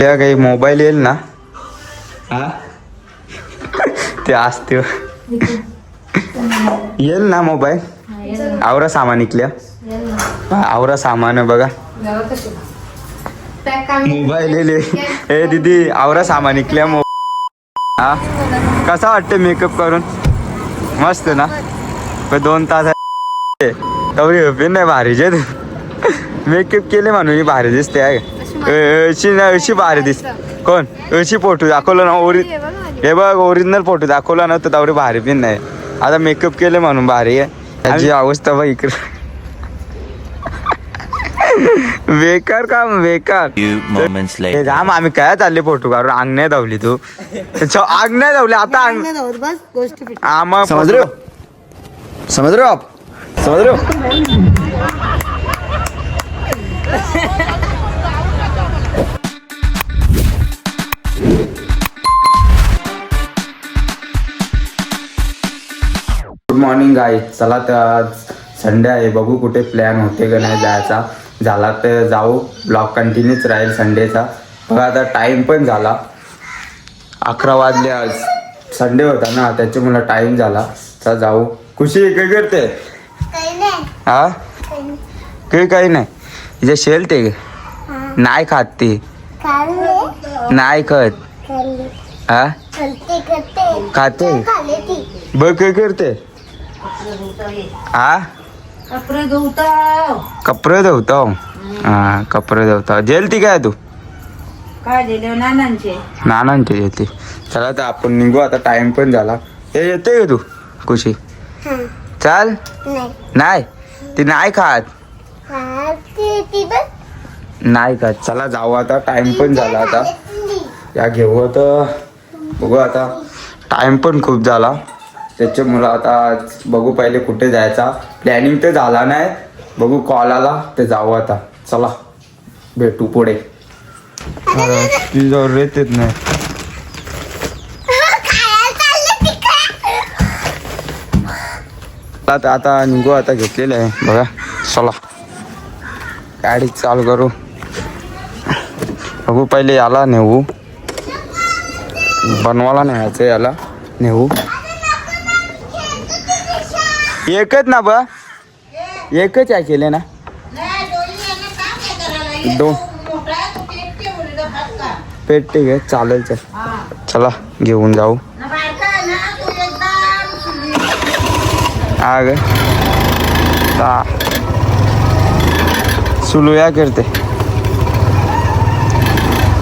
त्या काही मोबाईल येईल ना? हा? ते असते. येईल ना मोबाईल आवरा सामान इकल्या हा, आवरा सामान आहे बघा. मोबाईल येईल. ए दीदी आवरा सामान इकल्या मो हा? कसा वाटते मेकअप करून? मस्त ना? पण दोन तास आहे. तेवढी हवी नाही भारीचे मेकअप केले म्हणून ही भारी दिसते आहे. अशी ना अशी भारी दिस. कोण? अशी फोटो दाखवलं ना ओरि हे बघ ओरिजिनल फोटो दाखवला ना तर तेवढी भारी पण नाही आता मेकअप केले म्हणून भारी आहे. त्याची अवस्था बघ इकडे. बेकार काम बेकार. राम आम्ही काय चालले फोटो काढून आग नाही धावली तू. आग नाही धावली आता आग नाही धावत बस गोष्टी पिट आम्हा मॉर्निंग गाई चला तर आज संडे आहे. बघू कुठे प्लॅन होते का नाही जायचा. झाला तर जाऊ. ब्लॉग कंटिन्यूच राहील संडेचा बघा आता टाइम पण झाला. अकरा वाजले आज. संडे होता ना त्याच्यामुळे टाइम झाला. तर जाऊ. खुशी काय करते? हा? काही काही नाही. तिचे शेल ते. नाही खात ती. नाही खात. हा? खाते. बघ काय करते? हा कपडे धुवतो कपडे धुवतो हा कपडे धुवतो जेल ती काय तू? काय दिले नानांचे. नानांची येते चला तर आपण निघू आता टाइम पण झाला. हे येते का तू खुशी? चाल? नाही. ती नाही खात? नाही खात. चला जाऊ आता टाइम पण झाला आता. या घेऊ आता. बघू आता. टाइम पण खूप झाला. त्याच्यामुळं आता आज बघू पहिले कुठे जायचा. प्लॅनिंग तर झाला नाही. बघू कॉल आला ते जाऊ आता. चला भेटू पुढे. तुझ्यावर येतेच नाही. आता आता निघू आता घेतलेलं आहे. बघा चला. गाडी चालू करू. बघू पहिले याला नेऊ. बनवायला न्यायचं याला. नेऊ. एकच ना बा. एकच आहे केले ना. दोन पेट ठीक आहे. चालेल चल. चला घेऊन जाऊ. हा ग ता सुलू या करते.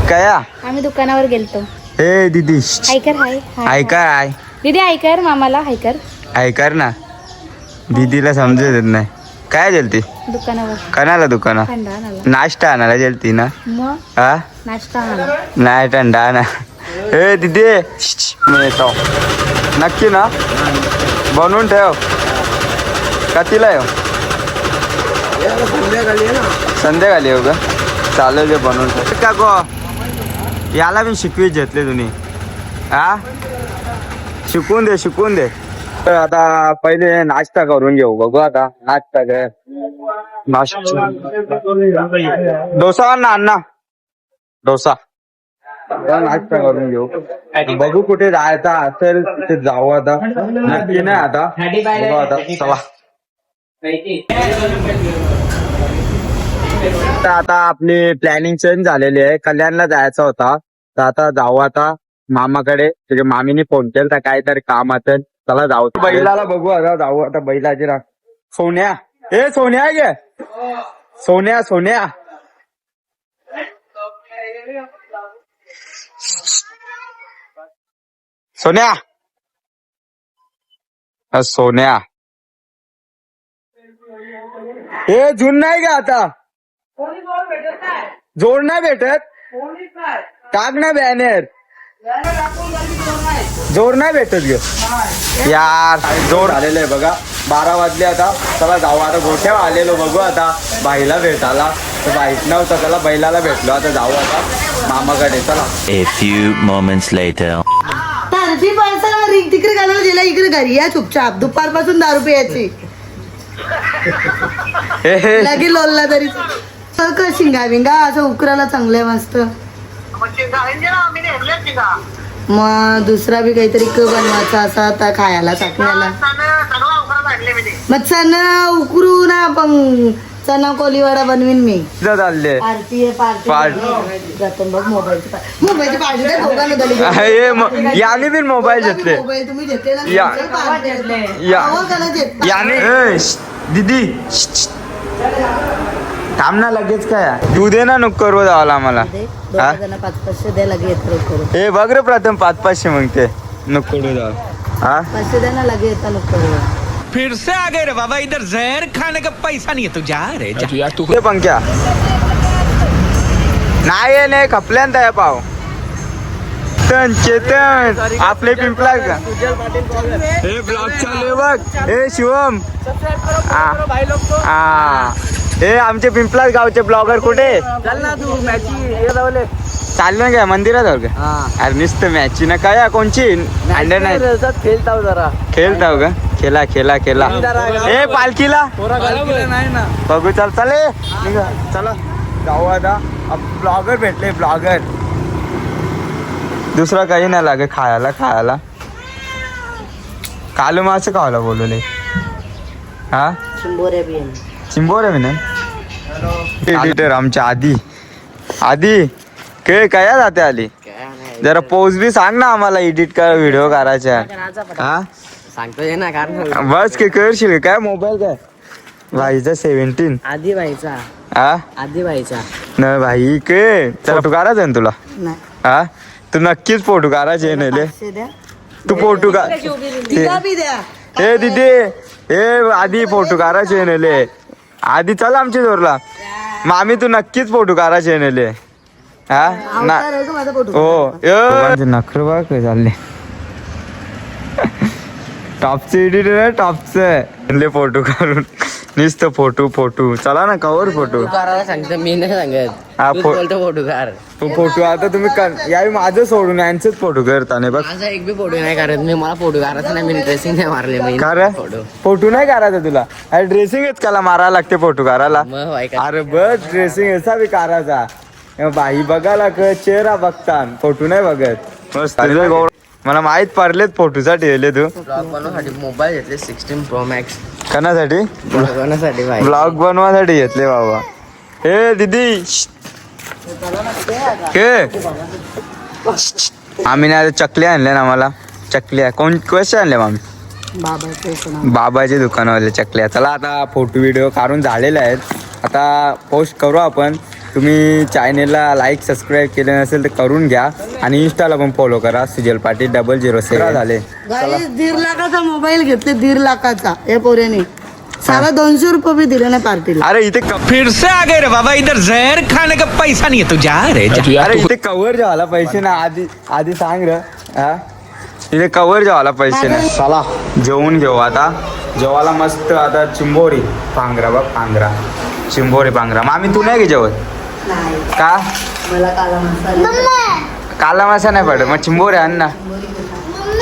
कया? आम्ही दुकानावर गेलतो. ए दीदी हायकर हाय. हाय. ऐका आय दीदी हायकर मामाला हायकर. ऐकार ना. दीदीला समजत येत नाही. काय जेलती? दुकानावर. कणाला दुकाना थंडा आणाला नाश्ता आणायला जेलती ना? मग? हा नाश्ता आणाला नाही थंडा आणा ए दीदी. मी येतो. नक्की ना? बनवून ठेव. कतीला येऊ? संध्याकाळी येऊ का? चालेल ते बनवून ठेव. का गो. याला मी शिकवीत घेतले तुम्ही. हा शिकवून दे शिकवून दे. तर आता पहिले नाश्ता करून घेऊ. बघू आता. नाश्ता काय नाश्ता डोसा आण ना अण्णा डोसा. आता नाश्ता करून घेऊ. बघू कुठे जायचा असेल ते जाऊ आता. नक्की नाही आता. बघू आता. चला. तर आता आपली प्लॅनिंग चेंज झालेली आहे. कल्याणला जायचं होता. तर आता जाऊ आता मामाकडे. तुझ्या मामीने फोन केला तर काहीतरी काम असेल. चला जाऊ. बैलाला बघू आता जाऊ आता बैलाची रा सोन्या. ए सोन्या गे. सोन्या सोन्या. सोन्या. सोन्या. ए जून नाही का आता. जोड नाही भेटत. टाक ना बॅनर. जोड नाही भेटत ग. यार जोड आलेलं आहे बघा. बारा वाजले आता. चला जाऊ. आता गोठ्यावर आलेलो बघू आता. बाईला भेटायला. तर बाईक नव्हता त्याला बैलाला भेटलो. आता जाऊ आता. मामाकडे. चला. A few moments later. तारची पैसा रिंग तिकडे घालायला गेला इकडे घरी या चुपचाप. दुपारपासून दारू प्यायची. हे हे. लगे लोलला तरी. शिंगा बिंगा. असं उकराला चांगलं आहे मस्त. मग दुसरा बी काहीतरी क बनवायचा असा आता खायला टाकण्याला. मग चणा उकरू ना पण चणा कोलीवाडा बनवीन मी. चालले. पार्टी आहे. पार्टी. जातो बघ मोबाईलची पार्टी मोबाईलची पार्टी दोघांना झाली याने बिन मोबाईल घेतले. मोबाईल तुम्ही घेतले या. याने दीदी. थांब ना लगेच काय? तू दे ना नुक करू जावाला आम्हाला. हा? पाच पाचशे द्या लगे येत करून हे बघ रे प्रथम पाच पाचशे मग ते. नुक करू जावा हा? पाचशे द्या ना लगे येता फिर से आ गए रे बाबा इधर जहर खाने का पैसा नहीं है तू जा रे जा। ते पंख्या। नाही नाही खपल्यांत आहे पाव. चेतन चेतन आपले पिंपला का हे ब्लॉग चालू आहे बघ हे शिवम. आ. आ. हे आमचे पिंपलाच गावचे ब्लॉगर कुठे? चाललं काय मंदिरात जाऊ का अरे नुसतं मॅची ना काय कोणची? अंडर नाही खेळताव जरा. खेळताव का? खेळा खेळा खेळा हे पालखीला. बघू चल चले चला. जाऊ आता. ब्लॉगर भेटले ब्लॉगर. दुसरा काही नाही लागे खायला खायला. कालू मासे खायला बोलवले. हा? बी आहे. मी एडिटर आमच्या आधी. आधी. के कया जाते आली. जरा पोज बी सांग ना आम्हाला एडिट कर व्हिडिओ करायच्या. हा? सांगतो ना कारण बस के करशील काय मोबाईल काय? भाईचा सेव्हन्टीन आधी व्हायचा हा? आधी व्हायचा न भाई के? फोटो काढायचा ना तुला? नाही. हा? तू नक्कीच फोटो काढायचे द्या. तू फोटो का हे दिदी. हे आधी फोटो काढायचे नेले आधी चल आमच्या जोरला. मामी तू नक्कीच फोटो काढायचे नेले हा? ना. हो. नखर काय चालले. टॉपचं एडिटर आहे टॉपचं. फोटो काढून. नुसतं फोटो फोटो. चला ना कवर फोटो? करायला सांगतो मी नाही सांगत. हा, तूच फो- बोलतो फोटो तो फोटो आता तुम्ही कर- यावेळी माझं सोडून यांचंच फोटो करता नाही बघ. माझा एक बी फोटो नाही करत मी मला फोटो काढायचा नाही मी ड्रेसिंग नाही मारले मी का रे? फोटो. फोटो नाही करायचा तुला? अरे ड्रेसिंगच कला मारायला लागते फोटो काढायला मग व्हाय का? अरे बस ड्रेसिंग असा बी काढायचा ए, बाई बघायला क चेहरा बघता फोटो नाही बघत. मस्त. मला माहीत पडलेत फोटोसाठी ठेवले तू. ब्लॉग बनवण्यासाठी मोबाईल घेतले सिक्स्टीन प्रो मॅक्स कणासाठी? बनवण्यासाठी ब्लॉग बनवासाठी घेतले बाबा. हे दीदी हे आम्ही नाही चकली आणले ना मला चकल्या कोण कसे आणले पण बाबाचे दुकानवाले चकल्या चला आता फोटो व्हिडिओ काढून झालेले आहेत. आता पोस्ट करू आपण. तुम्ही चॅनेलला लाईक सबस्क्राईब केले नसेल तर करून घ्या. आणि इंस्टाला पण फॉलो करा. Sujal Patil double zero seven झाले. गाईस दीड लाखाचा मोबाईल घेतले. दीड लाखाचा. या पोऱ्याने सारा दोनशे रुपये बी दिले नाही पार्टीला. अरे इथे क- फिर से आ गए रे बाबा इधर जहर खाने का पैसा नहीं है तू जा रे जा। अरे इथे कवर जेवायला पैसे ना. आधी आधी सांग र. हा? इथे कवर जेवायला पैसे नाही चला जेवून घेऊ आता. जेवायला मस्त आता चिंबोरी. पांघरा बघ पांघरा चिंबोरी पांघरा मामी तू नाही घे जेवत? नाही. का? मला काला मसाला काला मासा नाही पडत. मग चिंबोरे आण ना.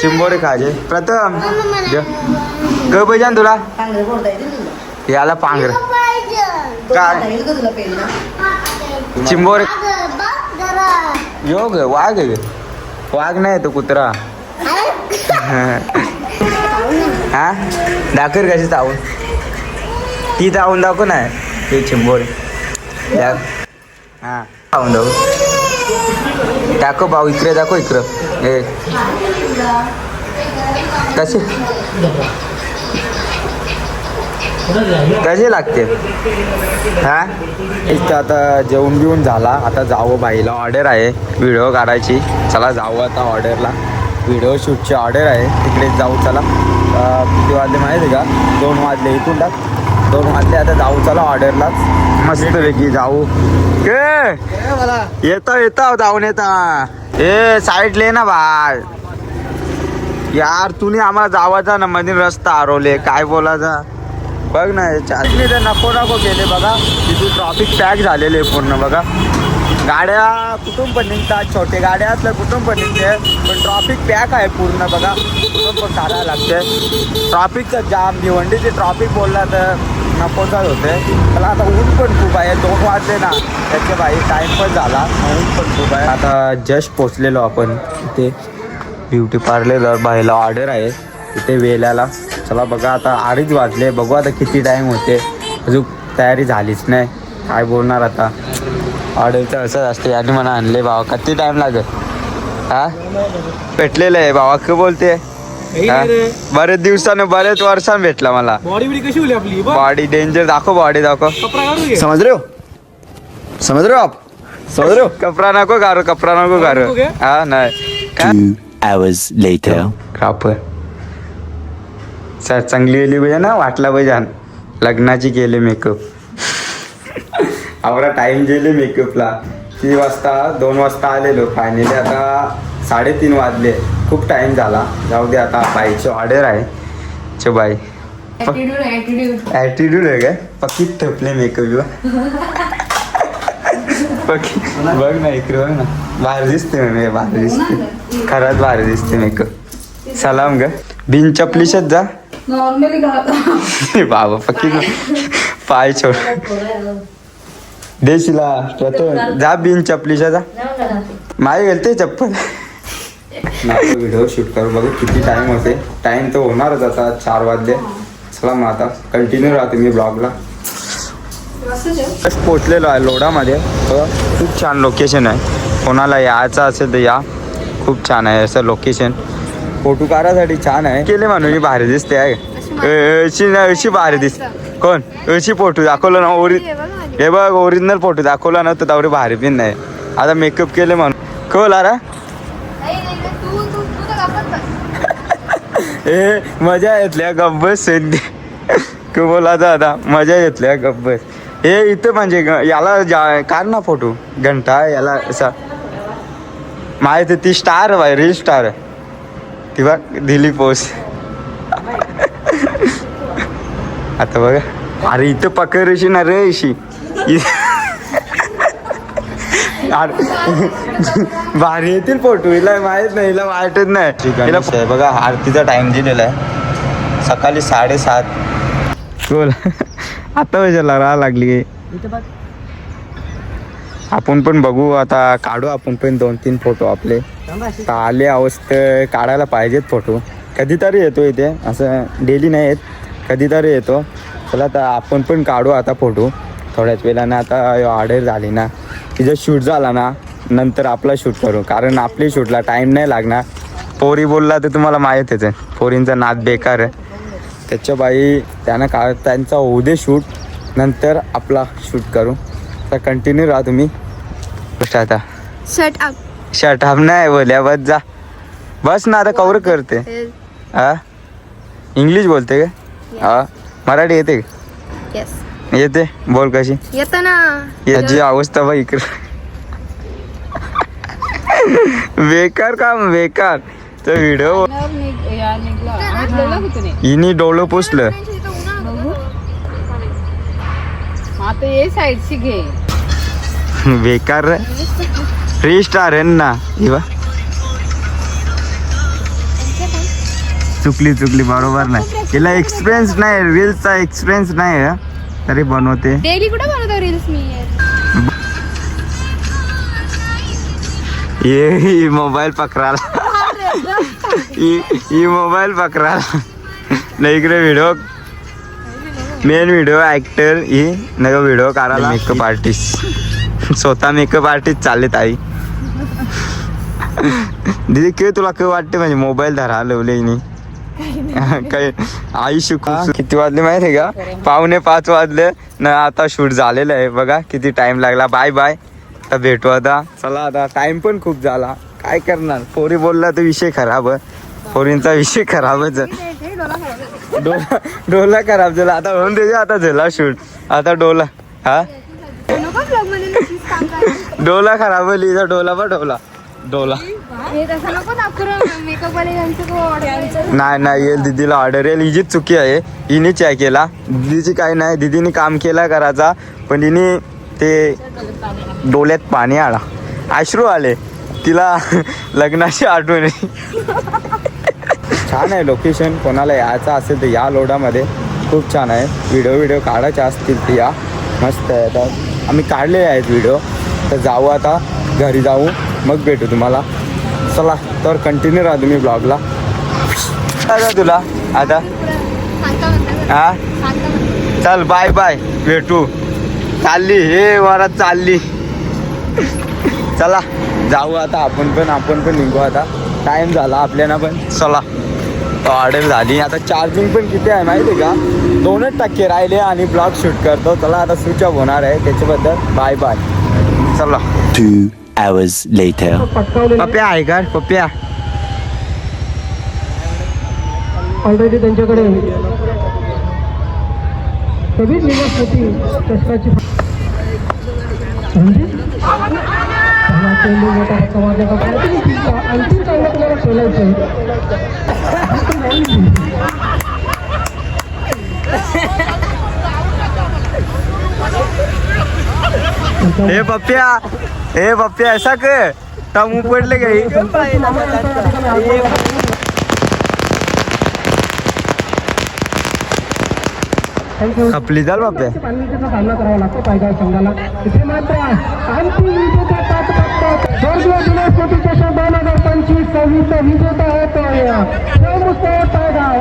चिंबोरे खाजे. प्रथम. ग पाहिजे तुला. याला पांघर. काय? चिंबोरे. यो ग वाघ. वाघ नाही तो कुत्रा. हा? दाखर कशी चावून ती चावून दाखव नाही ते चिंबोरे. हा. चावून दाखव भाऊ इकडे दाखव इकडं. हे. कसे? कसे लागते? हा? इथं आता जेवण बिवून झाला. आता जावं बाईला ऑर्डर आहे. व्हिडिओ काढायची. चला जाऊ आता ऑर्डरला. व्हिडिओ शूटची ऑर्डर आहे. तिकडे जाऊ चला. किती वाजले माहिती आहे का? दोन वाजले. इथून टाक. दोन वाजले आता जाऊ चला ऑर्डरलाच मस्त पैकी जाऊ. के येतो येतो जाऊन येता. ए साईड ले ना बाळ. यार तुम्ही आम्हाला जावाचा ना मध्ये रस्ता हरवले. काय बोलायचा? बघ ना चालली तर नको नको गेले बघा. तिथे ट्रॉफिक पॅक झालेले पूर्ण बघा. गाड्या कुठून पण निघतात छोटे गाड्या असल्या कुठून पण निघते पण ट्रॉफिक पॅक आहे पूर्ण बघा. कुठून पण काढायला लागते. ट्रॉफिकचं जाम भिवंडीचे ट्रॉफिक बोलला तर नकोचाच होते. मला आता ऊन पण खूप आहे दोन वाजले ना. त्याचे बाई टाईम पण झाला ऊन पण खूप आहे. आता जस्ट पोचलेलो आपण इथे. ब्युटी पार्लर बाईला ऑर्डर आहे. इथे वेल्याला. चला बघा आता अडीच वाजले. बघू आता किती टाईम होते. अजून तयारी झालीच नाही. काय बोलणार आता? ऑर्डरचं असंच असते आणि मला आणले बाबा किती टाईम लागेल? हा? भेटलेलं आहे बाबा का बोलते. हा? बरेच दिवसानं बरेच वर्षानं भेटला मला. बॉडी बिडी कशी होली आपली? बघ. बॉडी डेंजर दाखव बॉडी दाखव. कपडा काढू घे समझ रहे हो? समझ रहे हो आप? समझ रहे हो? कपडा नको गारो कपडा नको गारो नको? हा नाही. Two hours later. कापर सर चांगली गेली पाहिजे ना वाटला पाहिजे. लग्नाची केले मेकअप आवरा टाइम गेले मेकअपला तीन वाजता दोन वाजता आलेलो फायनली आता साडेतीन वाजले. खूप टाइम झाला. जाऊ दे आता बाईची ऑर्डर आहे. च बाई. ॲटिट्यूड आहे काय? पक्की ठपले मेकअप पक्की बघ ना इकडे बघ ना. बाहेर दिसते मी बाहेर दिसते. खरंच बाहेर दिसते मेकअप सलाम ग. बिन चपलीशच जा. नॉर्मली बाबा पक्की पाय छोड. देशीला प्रथम जा बिन चपलीशा जा. माय गेलते चप्पल. व्हिडिओ शूट करू. बघू किती टाइम होते. टाइम तर होणारच आता. चार वाजले. चला मग आता. कंटिन्यू राहते मी ब्लॉगला पोचलेलो आहे लोडामध्ये. खूप छान लोकेशन आहे. कोणाला यायचं असेल तर या. खूप छान आहे असं लोकेशन फोटो काढायसाठी छान आहे. केले म्हणून भारी दिसते आहे. अशी ना अशी भारी दिसते कोण? अशी फोटो दाखवलं ना ओरि हे बघ ओरिजिनल फोटो दाखवला ना तर तेवढे भारी पण नाही आता मेकअप केले म्हणून. कळ आरा. ए मजा येतल्या गब्बस सेंदी क बोलायचं आता मजा येतल्या गब्बस. हे इथं म्हणजे याला जा काढ ना फोटो घंटा याला असा. माहिती ती स्टार बाय रील स्टार ती बघ दिली पोस आता बघा. अरे इथं पकडशी ना रे अशी इ- अरे भारी येतील फोटो हिला माहीत नाही हिला वाटत नाही. हिला बघा आरतीचा टाइम दिलेला आहे. सकाळी साडेसात. बोल. आता वेळेला राहा लागली. आपण पण बघू आता काढू आपण पण दोन तीन फोटो आपले. आले अवस्था काढायला पाहिजेत फोटो कधीतरी येतो इथे असं डेली नाही येत. कधीतरी येतो. चला तर आपण पण काढू आता फोटो थोड्याच वेळानं आता ऑर्डर झाली ना तिचं शूट झाला ना नंतर आपला शूट करू. कारण आपली शूटला टाईम नाही लागणार. पोरी बोलला तर तुम्हाला माहीतच आहे पोरींचा नाद बेकार आहे. त्याच्या बाई त्यानं का त्यांचा होऊ दे शूट नंतर आपला शूट करू. तर कंटिन्यू राहा तुम्ही. गोष्ट आता. अप शर्ट अप नाही बोल्या बस जा. बस ना आता कवर करते. हा इंग्लिश बोलते का? हा? मराठी येते का? येते. बोल कशी? येतं ना. याची अवस्था बघ इकडे. बेकार काम बेकार. तर व्हिडिओ हिनी डोळं पुसलं. आता ये साईडची घे. बेकार रे. थ्री स्टार आहे ना. बा चुकली चुकली. बरोबर नाही. हिला एक्सपिरियन्स नाही रील्सचा एक्सपिरियन्स नाही आहे, तरी बनवते. डेली कुठे बनवतो रील्स मी? ये मोबाईल पकडाला ही ही मोबाईल पकडाला नाही इकडे व्हिडिओ मेन व्हिडिओ ऍक्टर ही नका व्हिडिओ काढायला. मेकअप आर्टिस्ट स्वतः मेकअप आर्टिस्ट चालले ताई. दीदी के तुला काय वाटते? म्हणजे मोबाईल धरा लवले हिनी. काही आई शिकू किती वाजले माहिती आहे का? पावणे पाच वाजले. ना आता शूट झालेलं आहे. बघा किती टाइम लागला. बाय बाय आता भेटू आता. चला आता. टाइम पण खूप झाला. काय करणार? पोरी बोलला तर विषय खराब आहे. पोरींचा विषय खराबच आहे. डोला डोला खराब झाला. आता होऊन दे आता झाला शूट. आता डोला हा? डोला खराब लिहिजा डोला बा डोला डोला. हे तसं नको मेकअप वाले यांचं नाही नाही येईल दीदीला ऑर्डर येईल. हिचीच चुकी आहे. हिने चॅक केला. दीदीची काही नाही. दीदीने काम केला करायचा पण हिने ते डोल्यात पाणी आला. अश्रू आले. तिला लग्नाची आठवण आहे. छान आहे लोकेशन कोणाला यायचं असेल तर या लोडामध्ये. खूप छान आहे. व्हिडिओ व्हिडिओ काढायचे असतील ते या. मस्त आहे आता. आम्ही काढलेले आहेत व्हिडिओ तर जाऊ आता. घरी जाऊ. मग भेटू तुम्हाला. चला तर कंटिन्यू राहा तुम्ही ब्लॉगला आता तुला? आता? हा चल बाय बाय भेटू. चालली हे वरात चालली. चला जाऊ आता आपण पण आपण पण निघू आता. टाइम झाला आपल्याला पण. चला. ऑर्डर झाली. आता चार्जिंग पण किती आहे माहिती आहे का? दोनच टक्के राहिले आणि ब्लॉग शूट करतो. चला आता स्विच ऑफ होणार आहे. त्याच्याबद्दल बाय बाय चला. Hours later. पप्प्या आहे का? पप्प्या ऑलरेडी त्यांच्याकडे सव्वीस निघत होती चषकाची म्हणजे? पहिला चेंडू मोठा रक्कम वाजला का? काहीतरी जिंकला. आणखी चांगलं तुम्हाला खेळायचं हे पप्प्या हे पप्प्या ऐसा के तम पडले गई खपली जाल पाणीचा सामना करावा लागतो पायगाव संघाला इथे मात्र अंतिम विजेता पाच दोन हजार पंचवीस सव्वीसचा विजेता आहे. तो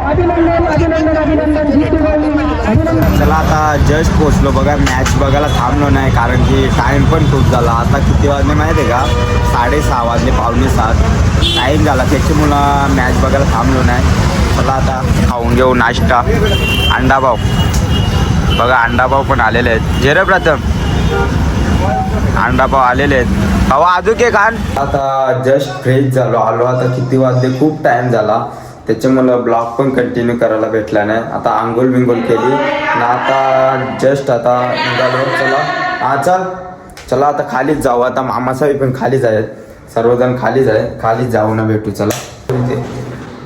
अभिनंदन अभिनंदन अभिनंदन अभिनंदन. चला आता जस्ट पोचलो बघा मॅच बघायला थांबलो नाही कारण की टाईम पण खूप झाला. आता किती वाजले माहिती आहे का? साडेसहा वाजले पावणे सात. टाईम झाला. त्याच्यामुळं मॅच बघायला थांबलो नाही. चला आता खाऊन घेऊ नाश्ता. अंडाभाव बघा अंडाभाव पण आलेले आहेत. जे प्रथम. अंडाभाव आलेले आहेत. भाऊ अजून के खान. आता जस्ट फ्रेश झालो आलो. आता किती वाजले? खूप टाइम झाला. त्याच्यामुळं ब्लॉग पण कंटिन्यू करायला भेटला नाही. आता आंघोळ बिंगोल केली. ना आता जस्ट आता निघालो. चला. हा चल. चला आता खालीच जाऊ. आता मामासाहेब पण खालीच आहेत. सर्वजण खालीच आहे. खालीच जाऊ ना भेटू. चला.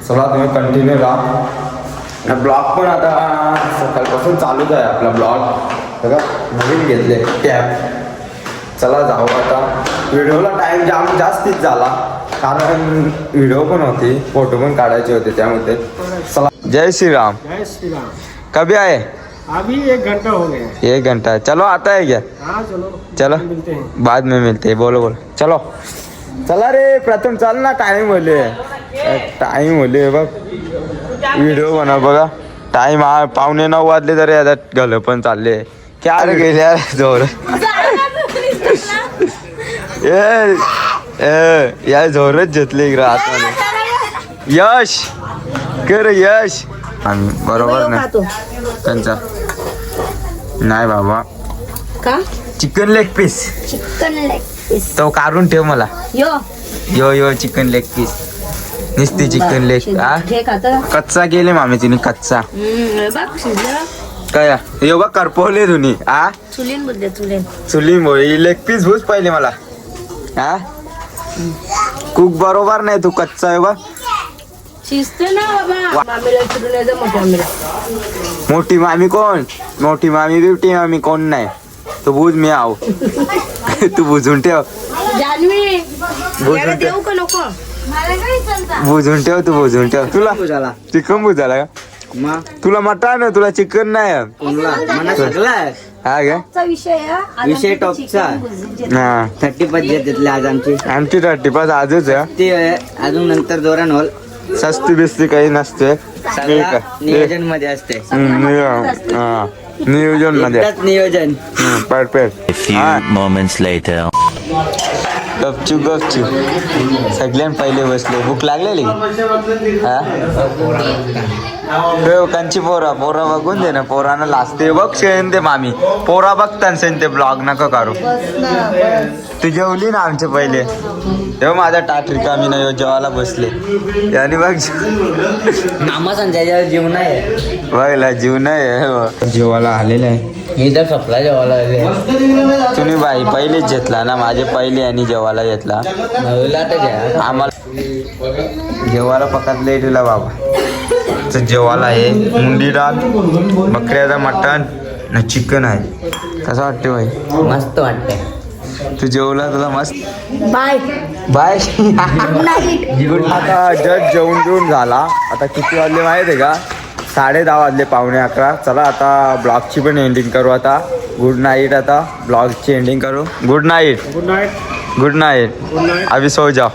चला तुम्ही कंटिन्यू राहा. ब्लॉग पण आता सकाळपासून चालूच आहे आपला ब्लॉग. बघा नवीन घेतले. कॅब चला जाऊ आता. व्हिडिओला टाइम जाम जास्तीच झाला. कारण व्हिडिओ पण होती फोटो पण काढायचे होते त्यामध्ये. चला जय श्री राम जय श्री राम कभी आए? अभी एक घंटा हो गया. एक घंटा. चलो आता है क्या? हाँ चलो. चलो. मिलते हैं. बाद में मिलते हैं. बोलो बोलो. चलो. चला रे प्रथम चल ना टाइम होले. टाइम होले बघ. व्हिडिओ बनव बघा. टाइम हा पावणे नऊ वाजले तरी आता घाल पण चालले. क्या रे गेले यार जोर. ए ए, या जोरच घेतले इकडं आतमध्ये यश कर यश. आम्ही बरोबर नाही त्यांचा. नाही बाबा. का? Chicken leg piece chicken leg piece तो काढून ठेव मला. यो. यो यो चिकन लेग पीस नुसती चिकन लेग कच्चा गेले मामी तिने कच्चा. काय? यो बघ करपवले तुम्ही हा चुलीन बुद्ध्या चुलीन. चुली मोळी लेग पीस भूज पाहिले मला. हा? कुक बरोबर नाही तू कच्चा आहे बघ. शिजते ना बाबा. मामीला चुलीन यायचं मोठ्या मामीला. मोठी मामी कोण? मोठी मामी बिवटी मामी कोण नाही? तू बुज मी आव तू बुजून ठेव. बुजून ठेव. देऊ का नको? बुजून ठेव तू बुजून ठेव. तुला चिकन बुजाला का? तुला मटण आहे तुला चिकन नाही आहे. हा का विषय. आज विषय आमच्या टॉपचा. चिकन भुर्जी. हा थर्टी पद्धत घेतली आज आमची. आमची थर्टी पाच आजच आहे. ते अजून नंतर जोरान होल. सस्ती बिस्ती काही नसते. सगळं नियोजनमध्ये असते. नियोजन. मध्ये नियोजन. Perfect. A few moments later. गपचूप गपचूप सगळ्यां पहिले बसले. भूक लागलेली? हा? हो, कंची पोरा पोरा बघून दे ना. पोरानं लाजते. बघ शेण ते मामी. पोरा बघतान सेन ते ब्लॉग नका करू. तू जेवली ना आमचे पहिले? तेव्हा माझा टाट रिकामी नाही. हो, जेवायला बसले. आणि बघ मामा संजय जीवन आहे. बघला जीव नाही जेवायला आलेला आहे. मी तर जेवायला तुम्ही बाई पहिलेच घेतला ना माझे पहिले आणि जेवायला घेतला. नवीला तर घ्या. आम्हाला जेवायला फक्त लेट दिला बाबा. तर जेवायला आहे मुंडी डाळ बकऱ्याचं मटण आणि चिकन आहे. कसं वाटते बाई? मस्त वाटतंय. तू जेवला तुला मस्त? बाय. बाय. आता जस्ट जेवून जेवून झाला. आता किती वाजले माहिती आहे का? साडे दहा वाजले पावणे अकरा. चला आता ब्लॉगची पण एंडिंग करू आता. गुड नाईट आता. ब्लॉगची एंडिंग करू. Good night good night good night अभी सो जाओ